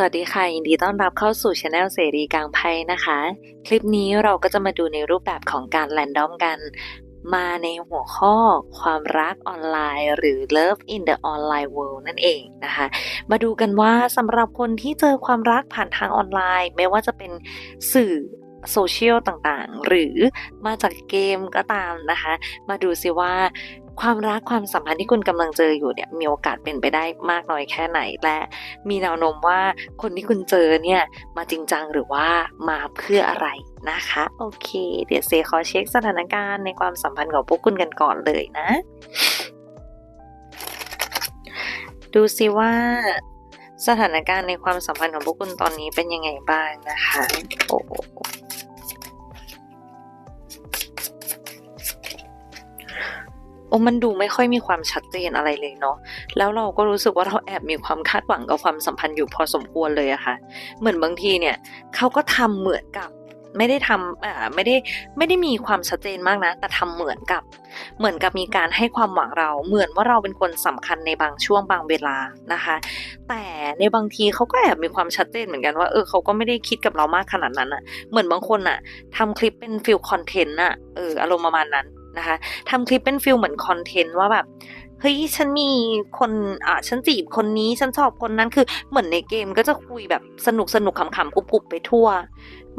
สวัสดีค่ะ ยินดีต้อนรับเข้าสู่ช anel เสรีกลางไพ่นะคะ คลิปนี้เราก็จะมาดูในรูปแบบของการแรนดอมกัน มาในหัวข้อความรักออนไลน์ หรือ Love in the Online World นั่นเองนะคะ มาดูกันว่าสำหรับคนที่เจอความรักผ่านทางออนไลน์ ไม่ว่าจะเป็นสื่อ โซเชียลต่างๆ หรือมาจากเกมก็ตามนะคะ มาดูสิว่าความรักความสัมพันธ์ที่คุณกำลังเจออยู่เนี่ยมีโอกาสเป็นไปได้มากน้อยแค่ไหน และมีแนวโน้มว่าคนที่คุณเจอเนี่ยมาจริงจังหรือว่ามาเพื่ออะไรนะคะ โอเค เดี๋ยวเซขอเช็คสถานการณ์ในความสัมพันธ์ของพวกคุณกันก่อนเลยนะ ดูสิว่าสถานการณ์ในความสัมพันธ์ของพวกคุณตอนนี้เป็นยังไงบ้างนะคะ โอ้ โอ้มันดูไม่ค่อยมีความชัดเจนอะไรเลยเนาะแล้วเราก็รู้สึกว่าเราแอบมีความคาดหวังกับความสัมพันธ์อยู่พอสมควรเลยอะค่ะ เหมือนบางทีเนี่ยเขาก็ทำเหมือนกับไม่ได้ทำอ่าไม่ได้ไม่ได้มีความชัดเจนมากนะ แต่ทำเหมือนกับ เหมือนกับมีการให้ความหวังเรา เหมือนว่าเราเป็นคนสำคัญในบางช่วงบางเวลานะคะ แต่ในบางทีเขาก็แอบมีความชัดเจนเหมือนกันว่าเออเขาก็ไม่ได้คิดกับเรามากขนาดนั้นอะเหมือนบางคนอะทำคลิปเป็นฟิลคอนเทนต์อะเอออารมณ์ประมาณนั้น นะคะทำคลิปเป็นฟิลเหมือนคอนเทนต์ว่าแบบเฮ้ยฉันมีคนอ่าฉันจีบคนนี้ฉันชอบคนนั้นคือเหมือนในเกมก็จะคุยแบบสนุกสนุกขำๆกรุบๆไปทั่ว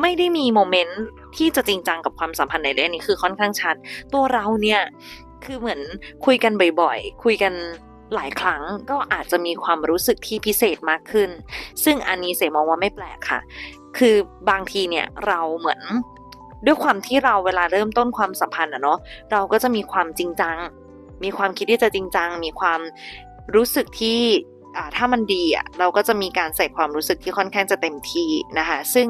ไม่ได้มีโมเมนต์ที่จะจริงจังกับความสัมพันธ์ในเรื่องนี้คือค่อนข้างชัด ตัวเราเนี่ยคือเหมือนคุยกันบ่อยๆ คุยกันหลายครั้งก็อาจจะมีความรู้สึกที่พิเศษมากขึ้น ซึ่งอันนี้เสมองว่าไม่แปลกค่ะ คือบางทีเนี่ยเราเหมือน ด้วยความที่เราเวลาเริ่มต้นความสัมพันธ์อะเนาะเราก็จะมีความจริงจัง มีความคิดที่จะจริงจัง มีความรู้สึกที่ถ้ามันดีอะเราก็จะมีการใส่ความรู้สึกที่ค่อนข้างจะเต็มที่นะคะ ซึ่ง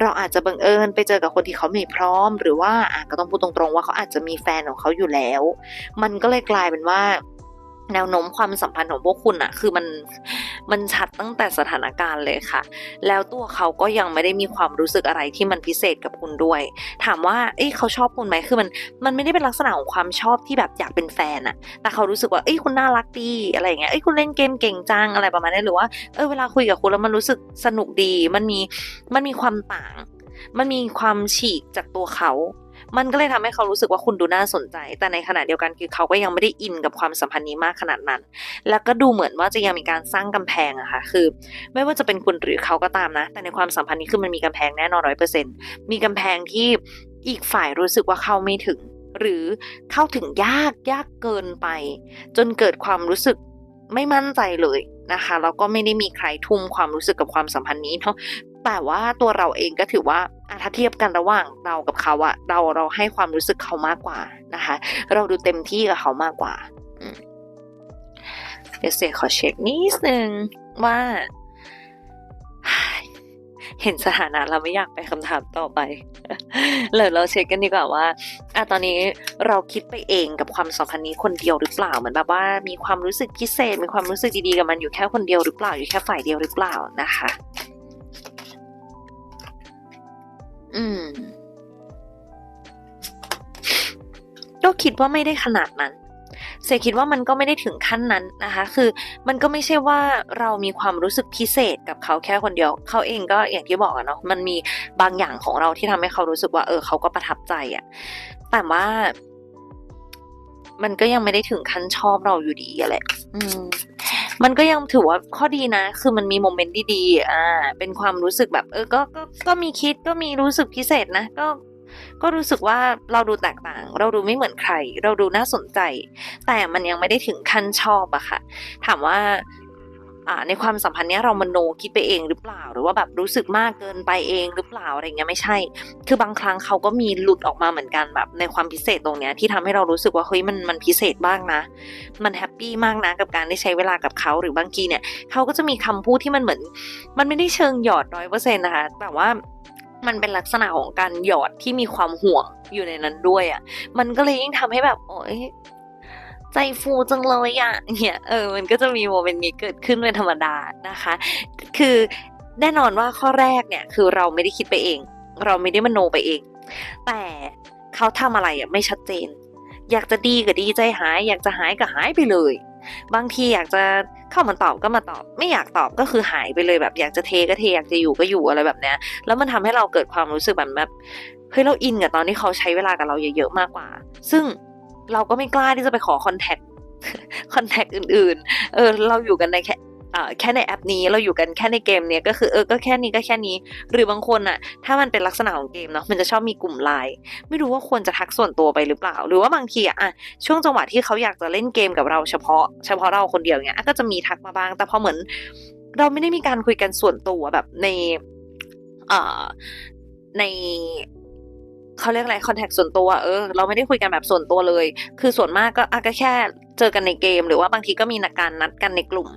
เราอาจจะบังเอิญไปเจอกับคนที่เขาไม่พร้อม หรือว่าอะก็ต้องพูดตรงๆว่าเขาอาจจะมีแฟนของเขาอยู่แล้ว มันก็เลยกลายเป็นว่า แนวโน้มความสัมพันธ์ของพวกคุณอะคือมันมันชัดตั้งแต่สถานการณ์เลยค่ะ แล้วตัวเขาก็ยังไม่ได้มีความรู้สึกอะไรที่มันพิเศษกับคุณด้วย ถามว่าเอ้ยเขาชอบคุณไหมคือมันมันไม่ได้เป็นลักษณะของความชอบที่แบบอยากเป็นแฟนอะแต่เขารู้สึกว่าเอ้ยคุณน่ารักดีอะไรอย่างเงี้ยเอ้ยคุณเล่นเกมเก่งจังอะไรประมาณนี้หรือว่าเออเวลาคุยกับคุณแล้วมันรู้สึกสนุกดี มันมีมันมีความต่าง มันมีความฉีกจากตัวเขา มันก็เลยทำให้เขารู้สึกว่าคุณดูน่าสนใจ แต่ในขณะเดียวกันคือเขาก็ยังไม่ได้อินกับความสัมพันธ์นี้มากขนาดนั้น แล้วก็ดูเหมือนว่าจะยังมีการสร้างกำแพงอะค่ะ คือ ไม่ว่าจะเป็นคุณหรือเขาก็ตามนะ แต่ในความสัมพันธ์นี้คือมันมีกำแพงแน่นอนร้อยเปอร์เซ็นต์มีกำแพงที่อีกฝ่ายรู้สึกว่าเข้าไม่ถึง หรือเข้าถึงยากยากเกินไป จนเกิดความรู้สึกไม่มั่นใจเลยนะคะแล้วก็ไม่ได้มีใครทุ่มความรู้สึกกับความสัมพันธ์นี้เนาะ แต่ว่าตัวเราเองก็ถือว่าอะถ้าเทียบกันระหว่างเรากับเขาอะเราเราให้ความรู้สึกเขามากกว่านะคะ เราดูเต็มที่กับเขามากกว่าเดี๋ยวเสียขอเช็คนิดนึงว่า เห็นสถานะเราไม่อยากไปคำถามต่อไปเลยเราเช็คกันดีกว่าว่าอะตอนนี้เราคิดไปเองกับความสัมพันธ์นี้คนเดียวหรือเปล่าเหมือนแบบว่ามีความรู้สึกพิเศษ มีความรู้สึกดีๆกับมันอยู่แค่คนเดียวหรือเปล่าอยู่แค่ฝ่ายเดียวหรือเปล่านะคะ อืม ก็คิดว่าไม่ได้ขนาดนั้นเซคิดว่ามันก็ไม่ได้ถึงขั้นนั้นนะคะ คือมันก็ไม่ใช่ว่าเรามีความรู้สึกพิเศษกับเขาแค่คนเดียว เขาเองก็อย่างที่บอกอะเนาะ มันมีบางอย่างของเราที่ทำให้เขารู้สึกว่า เออ เขาก็ประทับใจอะแต่ว่า มันก็ยังไม่ได้ถึงขั้นชอบเราอยู่ดีอะแหละ อืม มันก็ยังถือว่าข้อดีนะ คือมันมีโมเมนต์ดีๆอ่าเป็นความรู้สึกแบบเออก็ก็ก็มีคิดก็มีรู้สึกพิเศษนะก็ก็รู้สึกว่าเราดูแตกต่าง เราดูไม่เหมือนใคร เราดูน่าสนใจ แต่มันยังไม่ได้ถึงขั้นชอบอะค่ะ ถามว่าอ่า ในความสัมพันธ์เนี้ยเรามโนคิดไปเองหรือเปล่า หรือว่าแบบรู้สึกมากเกินไปเองหรือเปล่าอะไรเงี้ยไม่ใช่ คือบางครั้งเขาก็มีหลุดออกมาเหมือนกันแบบในความพิเศษตรงเนี้ยที่ทำให้เรารู้สึกว่าเฮ้ยมันมันพิเศษบ้างนะ มันแฮปปี้มากนะกับการได้ใช้เวลากับเขาหรือบางทีเนี่ยเขาก็จะมีคำพูดที่มันเหมือน มันไม่ได้เชิงหยอดร้อยเปอร์เซ็นต์นะคะแต่ว่ามันเป็นลักษณะของการหยอดที่มีความห่วงอยู่ในนั้นด้วยอะ่ะ มันก็เลยยิ่งทำให้แบบโอ๊ย ใจฟูจังเลยอะ่ะเนี่ยเออมันก็จะมีโมเมนต์นี้เกิดขึ้นเป็นธรรมดานะคะ คือแน่นอนว่าข้อแรกเนี่ยคือเราไม่ได้คิดไปเอง เราไม่ได้มโนไปเอง แต่เขาทำอะไรอะไม่ชัดเจน อยากจะดีก็ดีใจหาย อยากจะหายก็หายไปเลย บางทีอยากจะเข้ามาตอบก็มาตอบ ไม่อยากตอบก็คือหายไปเลยแบบ อยากจะเทก็เทอยากจะอยู่ก็อยู่อะไรแบบเนี้ยแล้วมันทำให้เราเกิดความรู้สึกแบบแบบเฮ้ยเราอินกับตอนที่เขาใช้เวลากับเราเยอะๆมากกว่า ซึ่ง เราก็ไม่กล้าที่จะไปขอคอนแทคคอนแทคอื่น ๆ เออ เราอยู่กันในแค่อ่าแค่ในแอปนี้เราอยู่กันแค่ในเกมเนี้ยก็คือเออก็แค่นี้ก็แค่นี้ หรือบางคนอะถ้ามันเป็นลักษณะของเกมเนาะมันจะชอบมีกลุ่มไลน์ไม่รู้ว่าควรจะทักส่วนตัวไปหรือเปล่า หรือว่าบางทีอะอะช่วงจังหวะที่เขาอยากจะเล่นเกมกับเราเฉพาะ เฉพาะเราคนเดียวเนี้ยก็จะมีทักมาบ้าง แต่พอเหมือน เราไม่ได้มีการคุยกันส่วนตัวแบบในเอ่อใน เขาเรียกอะไรคอนแทคส่วนตัวเออเราไม่ได้คุยกันแบบส่วนตัวเลย คือส่วนมากก็อะก็แค่เจอกันในเกม หรือว่าบางทีก็มีนักการนัดกันในกลุ่ม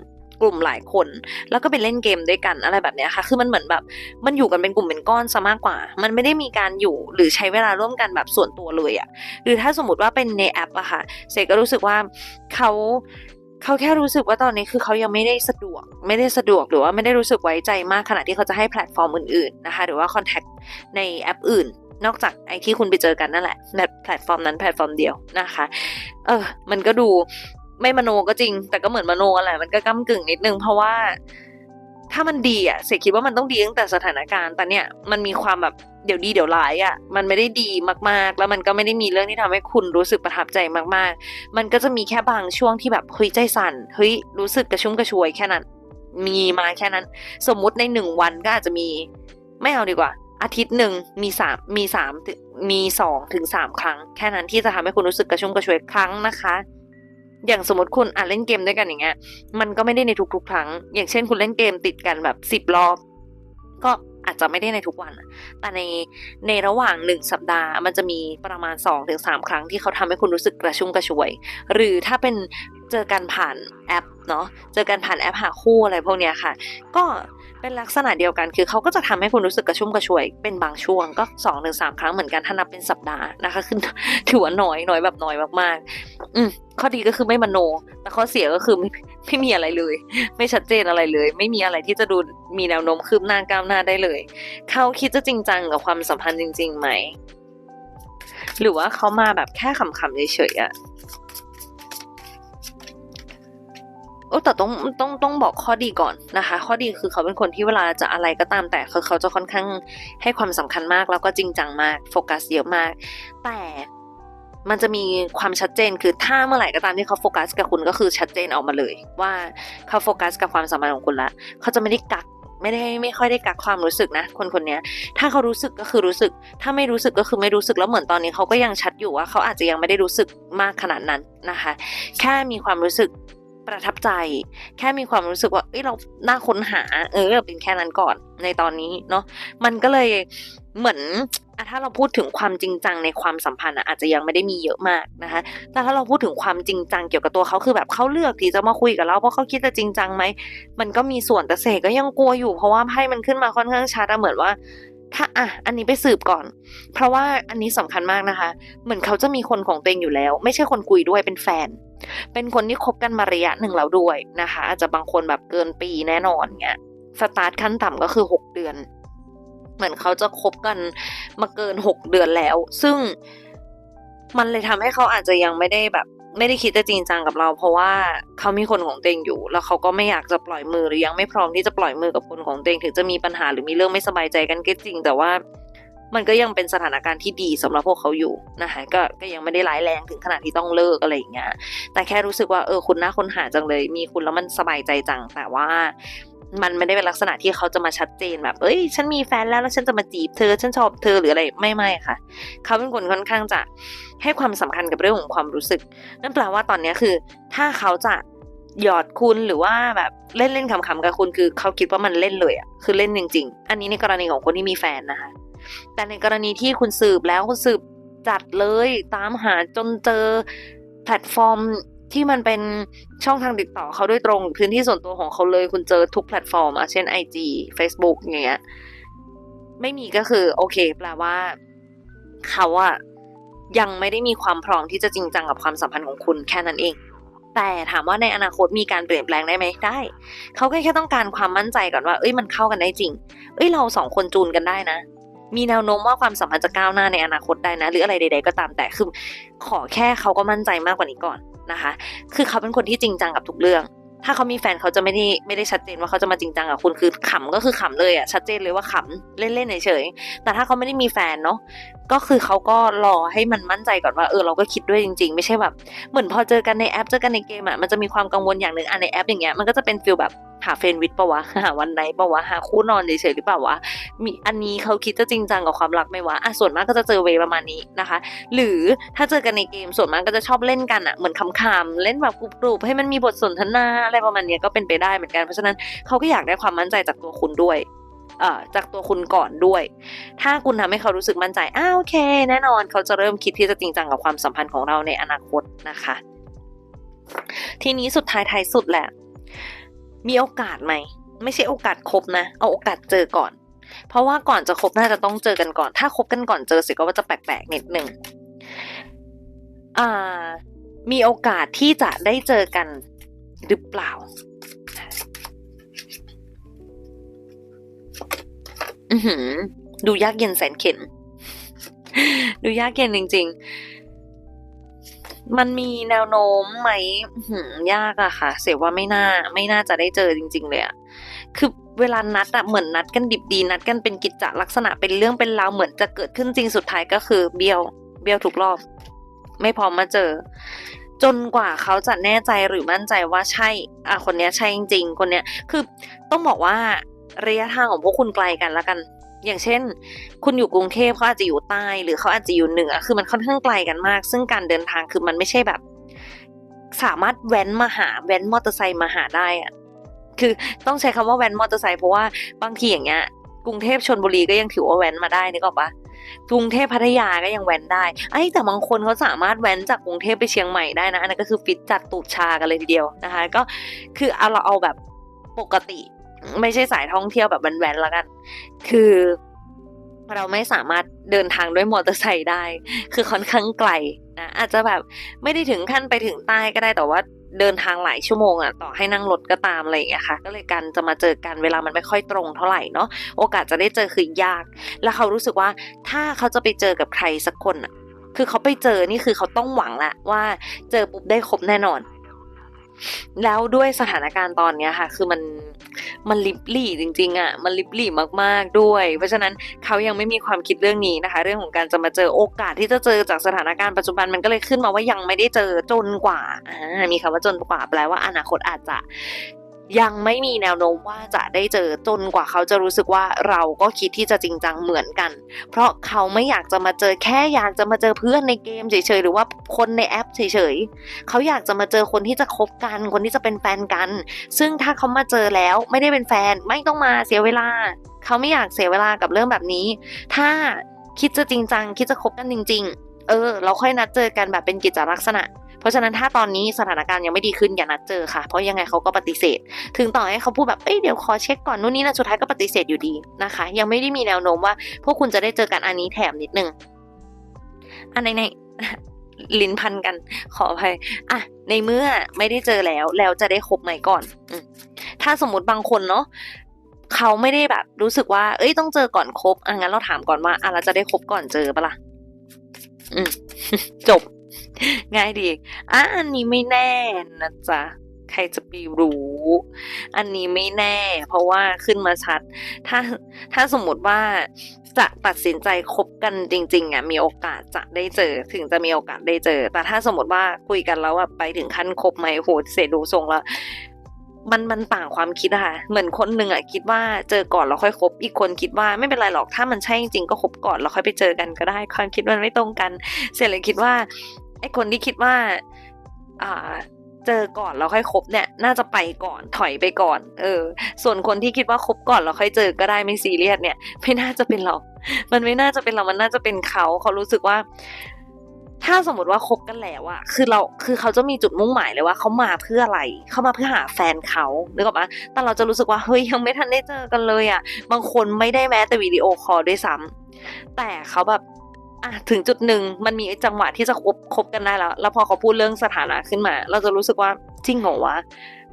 กลุ่มหลายคน แล้วก็ไปเล่นเกมด้วยกันอะไรแบบเนี้ยค่ะ คือมันเหมือนแบบมันอยู่กันเป็นกลุ่มเป็นก้อนซะมากกว่า มันไม่ได้มีการอยู่หรือใช้เวลาร่วมกันแบบส่วนตัวเลยอะหรือถ้าสมมติว่าเป็นในแอปอะค่ะเสกก็รู้สึกว่าเขาเขาแค่รู้สึกว่าตอนนี้คือเขายังไม่ได้สะดวก ไม่ได้สะดวกหรือว่าไม่ได้รู้สึกไว้ใจมากขณะที่เขาจะให้แพลตฟอร์มอื่นๆนะคะ หรือว่าคอนแทคในแอปอื่น นอกจากไอ้ที่คุณไปเจอกันนั่นแหละแพลตฟอร์มนั้นแพลตฟอร์มเดียวนะคะ เออ มันก็ดูไม่มโนก็จริง แต่ก็เหมือนมโนอะไรมันก็ก้ากึ่งนิดนึงเพราะว่าถ้ามันดีอะเสกคิดว่ามันต้องดีตั้งแต่สถานการณ์แต่เนี่ยมันมีความแบบเดี๋ยวดีเดี๋ยวร้ายอะมันไม่ได้ดีมากๆ แล้วมันก็ไม่ได้มีเรื่องที่ทำให้คุณรู้สึกประทับใจมากๆ มันก็จะมีแค่บางช่วงที่แบบเฮ้ยใจสั่นเฮ้ยรู้สึกกระชุ่มกระชวยแค่นั้น มีมาแค่นั้น สมมุติในหนึ่งวันก็อาจจะมีไม่เอาดีกว่า อาทิตย์หนึ่งมีสามมีสามมีสองถึงสามครั้ง แค่นั้นที่จะทำให้คุณรู้สึกกระชุ่มกระชวยครั้งนะคะ อย่างสมมติคุณอะเล่นเกมด้วยกันอย่างเงี้ย มันก็ไม่ได้ในทุกๆ ครั้ง อย่างเช่น คุณเล่นเกมติดกันแบบสิบรอบ ก็อาจจะไม่ได้ในทุกวัน แต่ในในระหว่างหนึ่งสัปดาห์ มันจะมีประมาณ2อถึงสครั้งที่เขาทำให้คุณรู้สึกกระชุ่มกระชวย หรือถ้าเป็น เจอกันผ่านแอปเนาะเจอกันผ่านแอปหาคู่อะไรพวกเนี้ยค่ะ ก็เป็นลักษณะเดียวกันคือเขาก็จะทำให้คุณรู้สึกกระชุ่มกระชวยเป็นบางช่วงก็2อถึงสครั้งเหมือนกันถ้านับเป็นสัปดาห์นะคะคือถือว่าน้อยน้อยแบบน้อยมากๆ อืมข้อดีก็คือไม่มโน แต่ข้อเสียก็คือไม่ไม่มีอะไรเลย ไม่ชัดเจนอะไรเลย ไม่มีอะไรที่จะดูมีแนวโน้มคืบหน้าก้าวหน้าได้เลยเขาคิดจะจริงจังกับความสัมพันธ์จริงๆไหมหรือว่าเขามาแบบแค่ขำๆเฉยๆอะ แต่ต้องต้องต้องบอกข้อดีก่อนนะคะ ข้อดีคือเขาเป็นคนที่เวลาจะอะไรก็ตามแต่คือเขาจะค่อนข้างให้ความสำคัญมากแล้วก็จริงจังมากโฟกัสเยอะมาก แต่มันจะมีความชัดเจนคือถ้าเมื่อไหร่ก็ตามที่เขาโฟกัสกับคุณก็คือชัดเจนออกมาเลย ว่าเขาโฟกัสกับความสัมพันธ์ของคุณละเขาจะไม่ได้กักไม่ได้ไม่ค่อยได้กักความรู้สึกนะ คนคนนี้ถ้าเขารู้สึกก็คือรู้สึก ถ้าไม่รู้สึกก็คือไม่รู้สึกแล้วเหมือนตอนนี้เขาก็ยังชัดอยู่ว่าเขาอาจจะยังไม่ได้รู้สึกมากขนาดนั้นนะคะ แค่มีความรู้สึก ประทับใจ แค่มีความรู้สึกว่าเอ้ยเราน่าค้นหา เออเป็นแค่นั้นก่อนในตอนนี้เนาะมันก็เลยเหมือนถ้าเราพูดถึงความจริงจังในความสัมพันธ์อาจจะยังไม่ได้มีเยอะมากนะคะ แต่ถ้าเราพูดถึงความจริงจังเกี่ยวกับตัวเขาคือแบบเขาเลือกที่จะมาคุยกับเราเพราะเขาคิดจะจริงจังไหม มันก็มีส่วนแต่เสกก็ยังกลัวอยู่เพราะว่าไพ่มันขึ้นมาค่อนข้างชัดอะเหมือนว่าถ้าอะอันนี้ไปสืบก่อน เพราะว่าอันนี้สำคัญมากนะคะ เหมือนเขาจะมีคนของตัวเองอยู่แล้ว ไม่ใช่คนคุยด้วยเป็นแฟน เป็นคนที่คบกันมาระยะหนึ่งแล้วด้วยนะคะ อาจจะบางคนแบบเกินปีแน่นอนเงี้ยสตาร์ทขั้นต่ำก็คือหกเดือน เหมือนเขาจะคบกันมาเกินหกเดือนแล้ว ซึ่งมันเลยทำให้เขาอาจจะยังไม่ได้แบบไม่ได้คิดจะจริงจังกับเรา เพราะว่าเขามีคนของตัวเองอยู่ แล้วเขาก็ไม่อยากจะปล่อยมือหรือยังไม่พร้อมที่จะปล่อยมือกับคนของตัวเองถึงจะมีปัญหาหรือมีเรื่องไม่สบายใจกันก็จริง แต่ว่า มันก็ยังเป็นสถานการณ์ที่ดีสำหรับพวกเขาอยู่นะคะก็ก็ยังไม่ได้ร้ายแรงถึงขนาดที่ต้องเลิกอะไรอย่างเงี้ยแต่แค่รู้สึกว่าเออคุณน่าค้นหาจังเลย มีคุณแล้วมันสบายใจจังแต่ว่ามันไม่ได้เป็นลักษณะที่เขาจะมาชัดเจนแบบ เอ้ย ฉันมีแฟนแล้วแล้วฉันจะมาจีบเธอ ฉันชอบเธอหรืออะไร ไม่ไม่ค่ะ เขาเป็นคนค่อนข้างจะให้ความสำคัญกับเรื่องของความรู้สึก นั่นแปลว่าตอนนี้คือ ถ้าเขาจะหยอดคุณหรือว่าแบบเล่นเล่นขำๆกับคุณคือ เขาคิดว่ามันเล่นเลยอะคือเล่นจริง ๆ อันนี้ในกรณีของคนที่มีแฟนนะคะ แต่ในกรณีที่คุณสืบแล้วคุณสืบจัดเลยตามหาจนเจอแพลตฟอร์มที่มันเป็นช่องทางติดต่อเขาด้วยตรง พื้นที่ส่วนตัวของเขาเลยคุณเจอทุกแพลตฟอร์มอะเช่น IG Facebook อย่างเงี้ยไม่มีก็คือ โอเค แปลว่า เขาอะยังไม่ได้มีความพร้อมที่จะจริงจังกับความสัมพันธ์ของคุณแค่นั้นเอง แต่ถามว่าในอนาคตมีการเปลี่ยนแปลงได้ไหมได้ เขาแค่แค่ต้องการความมั่นใจก่อนว่า เอ้ยมันเข้ากันได้จริง เอ้ยเราสองคนจูนกันได้นะ มีแนวโน้มว่าความสัมพันธ์จะก้าวหน้าในอนาคตได้นะ หรืออะไรใด ๆ ก็ตามแต่คือขอแค่เขาก็มั่นใจมากกว่านี้ก่อนนะคะ คือเขาเป็นคนที่จริงจังกับทุกเรื่อง ถ้าเขามีแฟนเขาจะไม่ได้ไม่ได้ชัดเจนว่าเขาจะมาจริงจังกับคุณคือขำก็คือขำเลยอะชัดเจนเลยว่าขำเล่นๆเฉยๆแต่ถ้าเขาไม่ได้มีแฟนเนาะก็คือเขาก็รอให้มันมั่นใจก่อนว่าเออเราก็คิดด้วยจริง ๆ ไม่ใช่แบบเหมือนพอเจอกันในแอปเจอกันในเกมอะมันจะมีความกังวลอย่างหนึ่งอะในแอปอย่างเงี้ยมันก็จะเป็นฟิลแบบ หาเฟรนด์วิดปะวะ หาวันไหนปะวะ หาคู่นอนเฉยๆหรือเปล่าวะ มีอันนี้เขาคิดจะจริงจังกับความรักไหมวะ อะส่วนมากก็จะเจอเวประมาณนี้นะคะ หรือถ้าเจอกันในเกมส่วนมากก็จะชอบเล่นกันอะเหมือนคำๆเล่นแบบกรุบๆให้มันมีบทสนทนาอะไรประมาณนี้ก็เป็นไปได้เหมือนกันเพราะฉะนั้นเขาก็อยากได้ความมั่นใจจากตัวคุณด้วยเออจากตัวคุณก่อนด้วย ถ้าคุณทำให้เขารู้สึกมั่นใจ อ้าโอเค แน่นอนเขาจะเริ่มคิดที่จะจริงจังกับความสัมพันธ์ของเราในอนาคตนะคะ ทีนี้สุดท้ายท้ายสุดแหละ มีโอกาสไหม ไม่ใช่โอกาสคบนะ เอาโอกาสเจอก่อน เพราะว่าก่อนจะคบน่าจะต้องเจอกันก่อน ถ้าคบกันก่อนเจอสิก็ว่าจะแปลกๆนิดหนึ่งอ่า มีโอกาสที่จะได้เจอกันหรือเปล่า อือหือ ดูยากเย็นแสนเข็น ดูยากเย็นจริง ๆ มันมีแนวโน้มไหมหือยากอะค่ะ เสียว่าไม่น่า ไม่น่าจะได้เจอจริง ๆ เลยอะคือเวลานัดอะเหมือนนัดกันดิบดี นัดกันเป็นกิจจลักษณะเป็นเรื่องเป็นราวเหมือนจะเกิดขึ้นจริงสุดท้ายก็คือเบี้ยว เบี้ยวทุกรอบ ไม่พร้อมมาเจอ จนกว่าเขาจะแน่ใจหรือมั่นใจว่าใช่ อะคนเนี้ยใช่จริงๆคนเนี้ย คือต้องบอกว่าระยะทางของพวกคุณไกลกันแล้วกัน อย่างเช่น คุณอยู่กรุงเทพเขาอาจจะอยู่ใต้หรือเขาอาจจะอยู่เหนือคือมันค่อนข้างไกลกันมาก ซึ่งการเดินทางคือมันไม่ใช่แบบ สามารถแว้นมาหาแว้นมอเตอร์ไซค์มาหาได้อะคือต้องใช้คำว่าแว้นมอเตอร์ไซค์เพราะว่าบางทีอย่างเงี้ยกรุงเทพชนบุรีก็ยังถือว่าแว้นมาได้นึกออกปะกรุงเทพพัทยาก็ยังแว้นได้ไอ้แต่บางคนเขาสามารถแว้นจากกรุงเทพไปเชียงใหม่ได้นะอันนั้นก็คือฟิตจัดตูดชากันเลยทีเดียวนะคะ ก็คือเอาเราเอาแบบปกติ ไม่ใช่สายท่องเที่ยวแบบแว้นๆแล้วกัน คือเราไม่สามารถเดินทางด้วยมอเตอร์ไซค์ได้ คือค่อนข้างไกลนะอาจจะแบบไม่ได้ถึงขั้นไปถึงใต้ก็ได้แต่ว่าเดินทางหลายชั่วโมงอะต่อให้นั่งรถก็ตามอะไรอย่างเงี้ยค่ะ ก็เลยการจะมาเจอกันเวลามันไม่ค่อยตรงเท่าไหร่เนาะโอกาสจะได้เจอคือยาก แล้วเขารู้สึกว่าถ้าเขาจะไปเจอกับใครสักคนอะคือเขาไปเจอนี่คือเขาต้องหวังละว่าเจอปุ๊บได้ครบแน่นอน แล้วด้วยสถานการณ์ตอนเนี้ยค่ะ คือมันมันลิบลี่จริงๆอะ มันลิบลี่มากๆด้วย เพราะฉะนั้นเขายังไม่มีความคิดเรื่องนี้นะคะ เรื่องของการจะมาเจอโอกาสที่จะเจอจากสถานการณ์ปัจจุบันมันก็เลยขึ้นมาว่ายังไม่ได้เจอจนกว่าอ่ามีคำว่าจนกว่าแปลว่าอนาคตอาจจะ ยังไม่มีแนวโน้มว่าจะได้เจอจนกว่าเขาจะรู้สึกว่าเราก็คิดที่จะจริงจังเหมือนกัน เพราะเขาไม่อยากจะมาเจอแค่อยากจะมาเจอเพื่อนในเกมเฉยๆหรือว่าคนในแอปเฉยๆเขาอยากจะมาเจอคนที่จะคบกัน คนที่จะเป็นแฟนกัน ซึ่งถ้าเขามาเจอแล้วไม่ได้เป็นแฟนไม่ต้องมาเสียเวลา เขาไม่อยากเสียเวลากับเรื่องแบบนี้ ถ้าคิดจะจริงจังคิดจะคบกันจริง ๆ เออ เราค่อยนัดเจอกันแบบเป็นกิจลักษณะ เพราะฉะนั้นถ้าตอนนี้สถานการณ์ยังไม่ดีขึ้นอย่านัดเจอค่ะ เพราะยังไงเขาก็ปฏิเสธ ถึงต่อให้เขาพูดแบบเอ้ยเดี๋ยวขอเช็คก่อนนู่นนี่นะสุดท้ายก็ปฏิเสธอยู่ดีนะคะ ยังไม่ได้มีแนวโน้มว่า พวกคุณจะได้เจอกันอันนี้แถมนิดนึงอันไหนในลิ้นพันกันขออภัยอะในเมื่อไม่ได้เจอแล้วแล้วจะได้คบไหมก่อนอถ้าสมมติบางคนเนาะเขาไม่ได้แบบรู้สึกว่า เอ้ยต้องเจอก่อนคบอะงั้นเราถามก่อนว่าอะเราจะได้คบก่อนเจอปะล่ะอืมจบ ง่ายดีอะอันนี้ไม่แน่นะจ๊ะใครจะไปรู้ อันนี้ไม่แน่ เพราะว่าขึ้นมาชัด ถ้าถ้าสมมติว่าจะตัดสินใจคบกันจริง ๆอะมีโอกาสจะได้เจอ ถึงจะมีโอกาสได้เจอ แต่ถ้าสมมติว่าคุยกันแล้วอะไปถึงขั้นคบไหมโหเสียดูทรงแล้วมันมันต่างความคิดอะค่ะ เหมือนคนหนึ่งอะคิดว่าเจอก่อนแล้วค่อยคบ อีกคนคิดว่าไม่เป็นไรหรอก ถ้ามันใช่จริงก็คบก่อนแล้วค่อยไปเจอกันก็ได้ ความคิดมันไม่ตรงกัน เสร็จเลยคิดว่า ไอ้คนที่คิดว่า อ่า เจอก่อนแล้วค่อยคบเนี่ย น่าจะไปก่อนถอยไปก่อน เออ ส่วนคนที่คิดว่าคบก่อนแล้วค่อยเจอก็ได้ไม่ซีเรียสเนี่ย ไม่น่าจะเป็นเรา มันไม่น่าจะเป็นเรา มันน่าจะเป็นเขาเขารู้สึกว่าถ้าสมมติว่าคบกันแล้วอะคือเรา คือเขาจะมีจุดมุ่งหมายเลยว่าเขามาเพื่ออะไร เขามาเพื่อหาแฟนเขานึกออกปะแต่เราจะรู้สึกว่า เฮ้ย ยังไม่ทันได้เจอกันเลยอะบางคนไม่ได้แม้แต่วิดีโอคอลด้วยซ้ำแต่เขาแบบ อะถึงจุดหนึ่งมันมีจังหวะที่จะคบคบกันได้แล้ว แล้วพอเขาพูดเรื่องสถานะขึ้นมา เราจะรู้สึกว่าจริงเหรอวะ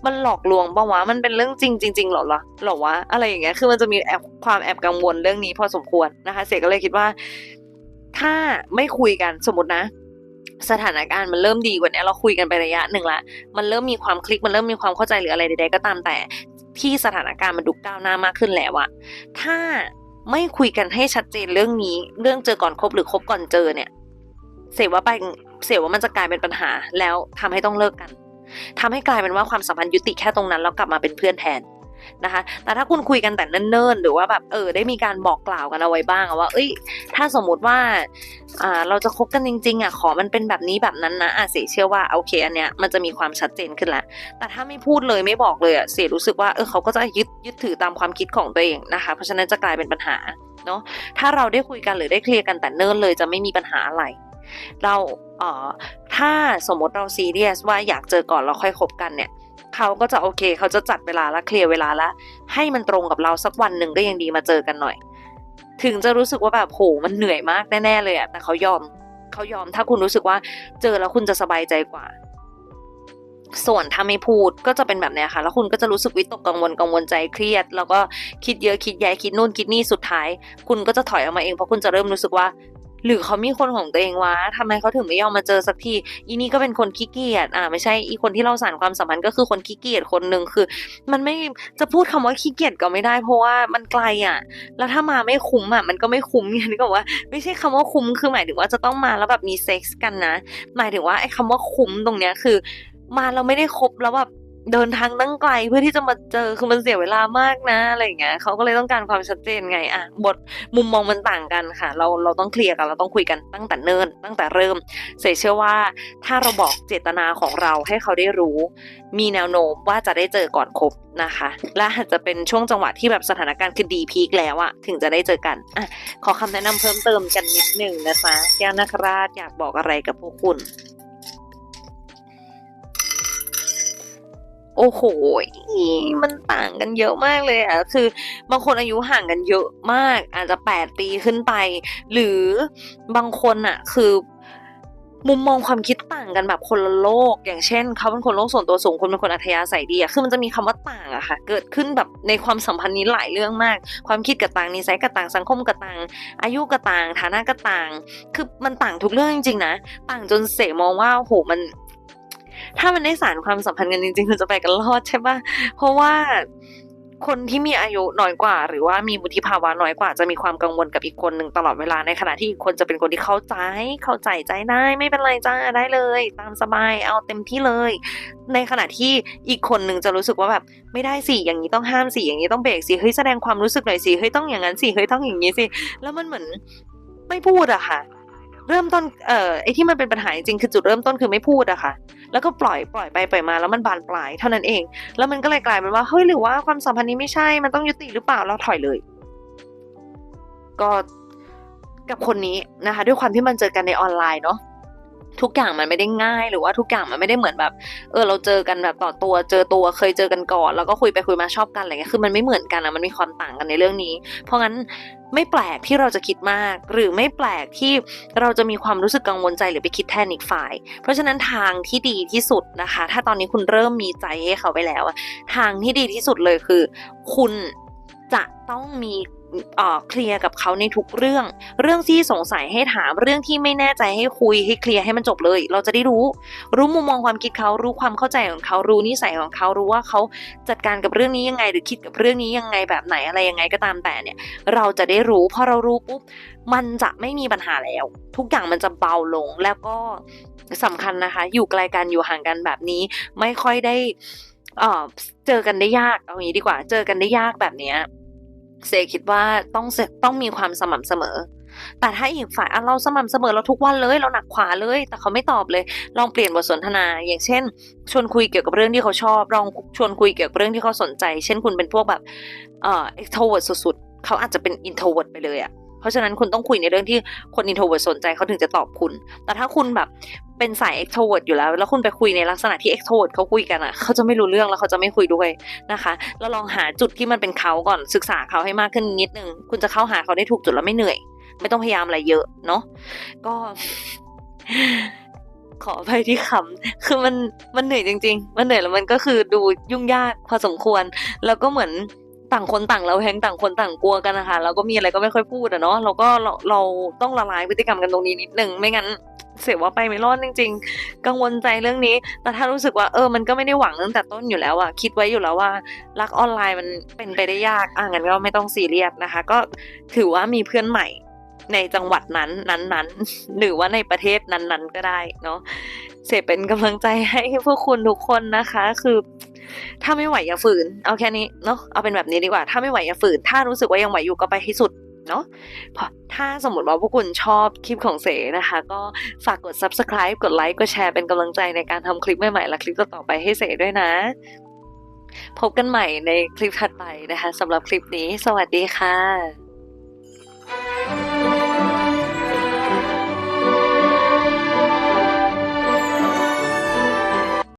มันหลอกลวงปะวะมันเป็นเรื่องจริงจริงๆหรอละหรอวะอะไรอย่างเงี้ยคือมันจะมีแอบความแอบกังวลเรื่องนี้พอสมควรนะคะ เสกก็เลยคิดว่า ถ้าไม่คุยกันสมมตินะ สถานการณ์มันเริ่มดีกว่านี้เราคุยกันไประยะหนึ่งละมันเริ่มมีความคลิกมันเริ่มมีความเข้าใจหรืออะไรใดๆก็ตามแต่ที่สถานการณ์มันดูก้าวหน้ามากขึ้นแล้วอะถ้า ไม่คุยกันให้ชัดเจนเรื่องนี้ เรื่องเจอก่อนคบหรือคบก่อนเจอเนี่ย เสียว่าไปเสียว่ามันจะกลายเป็นปัญหา แล้วทำให้ต้องเลิกกันทำให้กลายเป็นว่าความสัมพันธ์ยุติแค่ตรงนั้นแล้วกลับมาเป็นเพื่อนแทน นะคะ แต่ถ้าคุณคุยกันแต่เนิ่นๆ หรือว่าแบบเออได้มีการบอกกล่าวกันเอาไว้บ้างว่า เอ้ย ถ้าสมมุติว่าอ่าเราจะคบกันจริงๆอะขอมันเป็นแบบนี้แบบนั้นนะอะเสียเชื่อว่าโอเคอันเนี้ยมันจะมีความชัดเจนขึ้นล้วแต่ถ้าไม่พูดเลยไม่บอกเลยอะเสียรู้สึกว่าเออเขาก็จะยึดยึดถือตามความคิดของตัวเองนะคะ เพราะฉะนั้นจะกลายเป็นปัญหาเนาะถ้าเราได้คุยกันหรือได้เคลียร์กันแต่เนิ่นเลยจะไม่มีปัญหาอะไร เราเอ่อถ้าสมมติเราซีเรียสว่าอยากเจอก่อนเราค่อยคบกันเนี่ย เขาก็จะโอเค เขาจะจัดเวลาและเคลียร์เวลาละให้มันตรงกับเราสักวันหนึ่งก็ยังดีมาเจอกันหน่อย ถึงจะรู้สึกว่าแบบโหมันเหนื่อยมากแน่ๆเลยอะแต่เขายอมเขายอมถ้าคุณรู้สึกว่าเจอแล้วคุณจะสบายใจกว่า ส่วนถ้าไม่พูดก็จะเป็นแบบนี้ค่ะ แล้วคุณก็จะรู้สึกวิตกกังวลกังวลใจเครียด แล้วก็คิดเยอะคิดแย่คิดนู่นคิดนี่สุดท้าย คุณก็จะถอยออกมาเองเพราะคุณจะเริ่มรู้สึกว่า หรือเขามีคนของตัวเองวะทำไมเขาถึงไม่ยอมมาเจอสักทีอีนี่ก็เป็นคนขี้เกียจอ่าไม่ใช่อีคนที่เราสานความสัมพันธ์ก็คือคนขี้เกียจคนหนึ่งคือ มันไม่จะพูดคำว่าขี้เกียจก็ไม่ได้ เพราะว่ามันไกลอะ แล้วถ้ามาไม่คุ้มอะมันก็ไม่คุ้มไงนี่ก็ว่า ไม่ใช่คำว่าคุ้มคือหมายถึงว่าจะต้องมาแล้วแบบมีเซ็กส์กันนะ หมายถึงว่าไอ้คำว่าคุ้มตรงเนี้ยคือ มาเราไม่ได้คบแล้วแบบ เดินทางตั้งไกลเพื่อที่จะมาเจอคือมันเสียเวลามากนะอะไรอย่างเงี้ยเขาก็เลยต้องการความชัดเจนไงอะบทมุมมองมันต่างกันค่ะ เราเราต้องเคลียร์กันเราต้องคุยกันตั้งแต่เนิ่นตั้งแต่เริ่ม เสยเชื่อว่าถ้าเราบอกเจตนาของเราให้เขาได้รู้ มีแนวโน้มว่าจะได้เจอก่อนคบนะคะ และอาจจะเป็นช่วงจังหวะที่แบบสถานการณ์คือดีพีคแล้วอะถึงจะได้เจอกันอะขอคำแนะนำเพิ่มเติมกันนิดหนึ่งนะคะแก้วนักราชอยากบอกอะไรกับพวกคุณ โอ้โห มันต่างกันเยอะมากเลยอะ คือบางคนอายุห่างกันเยอะมาก อาจจะแปดปีขึ้นไป หรือบางคนอะ คือมุมมองความคิดต่างกันแบบคนละโลก อย่างเช่น เขาเป็นคนโลกส่วนตัวสูงคนเป็นคนอัธยาศัยดีอะคือมันจะมีคำว่าต่างอะค่ะ เกิดขึ้นแบบในความสัมพันธ์นี้หลายเรื่องมาก ความคิดกับต่างนิสัยกับต่างสังคมกับต่าง อายุกับต่างฐานะกับต่าง คือมันต่างทุกเรื่องจริงๆนะ ต่างจนเสมองว่าโหมัน ถ้ามันได้สารความสัมพันธ์กันจริงๆมันจะไปกันรอดใช่ปะเพราะว่าคนที่มีอายุน้อยกว่า หรือว่ามีวุฒิภาวะน้อยกว่า จะมีความกังวลกับอีกคนหนึ่งตลอดเวลาในขณะที่อีกคนจะเป็นคนที่เข้าใจ เข้าใจใจได้ไม่เป็นไรจ้าได้เลย ตามสบายเอาเต็มที่เลย ในขณะที่อีกคนหนึ่งจะรู้สึกว่าแบบไม่ได้สิอย่างนี้ต้องห้ามสิอย่างนี้ต้องเบรกสิเฮ้ยแสดงความรู้สึกหน่อยสิเฮ้ยต้องอย่างนั้นสิเฮ้ยต้องอย่างนี้สิแล้วมันเหมือนไม่พูดอะค่ะ เริ่มต้นเอ่อไอ้ที่มันเป็นปัญหาจริงคือจุดเริ่มต้นคือไม่พูดอะค่ะ แล้วก็ปล่อยปล่อยไปปล่อยมาแล้วมันบานปลายเท่านั้นเอง แล้วมันก็เลยกลายเป็นว่าเฮ้ยหรือว่าความสัมพันธ์นี้ไม่ใช่มันต้องยุติหรือเปล่าเราถอยเลย ก็กับคนนี้นะคะ ด้วยความที่มันเจอกันในออนไลน์เนาะ ทุกอย่างมันไม่ได้ง่าย หรือว่าทุกอย่างมันไม่ได้เหมือนแบบ เออเราเจอกันแบบต่อตัวเจอตัวเคยเจอกันก่อน แล้วก็คุยไปคุยมาชอบกันอะไรเงี้ยคือมันไม่เหมือนกันอะมันมีความต่างกันในเรื่องนี้ เพราะงั้นไม่แปลกที่เราจะคิดมาก หรือไม่แปลกที่เราจะมีความรู้สึกกังวลใจหรือไปคิดแทนอีกฝ่าย เพราะฉะนั้นทางที่ดีที่สุดนะคะ ถ้าตอนนี้คุณเริ่มมีใจให้เขาไปแล้วทางที่ดีที่สุดเลยคือ คุณจะต้องมี เคลียร์กับเขาในทุกเรื่อง เรื่องที่สงสัยให้ถามเรื่องที่ไม่แน่ใจให้คุยให้เคลียร์ให้มันจบเลย เราจะได้รู้ รู้มุมมองความคิดเขารู้ความเข้าใจของเขารู้นิสัยของเขารู้ว่าเขาจัดการกับเรื่องนี้ยังไง หรือคิดกับเรื่องนี้ยังไงแบบไหนอะไรยังไงก็ตามแต่เนี่ย เราจะได้รู้พอเรารู้ปุ๊บมันจะไม่มีปัญหาแล้ว ทุกอย่างมันจะเบาลงแล้วก็สำคัญนะคะ อยู่ไกลกันอยู่ห่างกันแบบนี้ ไม่ค่อยได้เจอกันได้ยากเอางี้ดีกว่า เจอกันได้ยากแบบเนี้ย เซคิดว่าต้องต้องมีความสม่ำเสมอ แต่ถ้าอีกฝ่ายเราสม่ำเสมอเราทุกวันเลย เราหนักขวาเลย แต่เขาไม่ตอบเลย ลองเปลี่ยนบทสนทนา อย่างเช่น ชวนคุยเกี่ยวกับเรื่องที่เขาชอบลองชวนคุยเกี่ยวกับเรื่องที่เขาสนใจ เช่นคุณเป็นพวกแบบเอ่อ extrovert สุดๆเขาอาจจะเป็น introvert ไปเลยอะ เพราะฉะนั้นคุณต้องคุยในเรื่องที่คน introvert สนใจเขาถึงจะตอบคุณ แต่ถ้าคุณแบบเป็นสาย extrovert อยู่แล้ว แล้วคุณไปคุยในลักษณะที่ extrovert เขาคุยกันอะเขาจะไม่รู้เรื่องแล้วเขาจะไม่คุยด้วยนะคะแล้วลองหาจุดที่มันเป็นเขาก่อนศึกษาเขาให้มากขึ้นนิดนึงคุณจะเข้าหาเขาได้ถูกจุดแล้วไม่เหนื่อย ไม่ต้องพยายามอะไรเยอะเนาะก็ขอไปที่คำคือมันมันเหนื่อยจริง ๆ มันเหนื่อยแล้วมันก็คือดูยุ่งยากพอสมควร แล้วก็เหมือน ต่างคนต่างเราแฮงต่างคนต่างกลัวกันนะคะเราก็มีอะไรก็ไม่ค่อยพูดอะเนาะเราก็เราเราต้องละลายพฤติกรรมกันตรงนี้นิดนึงไม่งั้นเสียว่าไปไม่รอดจริง ๆ กังวลใจเรื่องนี้ แต่ถ้ารู้สึกว่าเออมันก็ไม่ได้หวังตั้งแต่ต้นอยู่แล้วอะคิดไว้อยู่แล้วว่ารักออนไลน์มันเป็นไปได้ยากอะงั้นก็ไม่ต้องซีเรียสนะคะ ก็ถือว่ามีเพื่อนใหม่ในจังหวัดนั้นนั้นๆ หรือว่าในประเทศนั้นๆก็ได้เนาะเสพเป็นกำลังใจให้พวกคุณทุกคนนะคะ คือ ถ้าไม่ไหวอย่าฝืน เอาแค่นี้เนาะเอาเป็นแบบนี้ดีกว่า ถ้าไม่ไหวอย่าฝืน ถ้ารู้สึกว่ายังไหวอยู่ก็ไปให้สุดเนาะพราะถ้าสมมติว่าพวกคุณชอบคลิปของเสนะคะ ก็ฝากกด subscribe กดไลค์กดแชร์เป็นกำลังใจในการทำคลิปใหม่ๆและคลิปต่อๆไปให้เสด้วยนะ พบกันใหม่ในคลิปถัดไปนะคะสำหรับคลิปนี้ สวัสดีค่ะ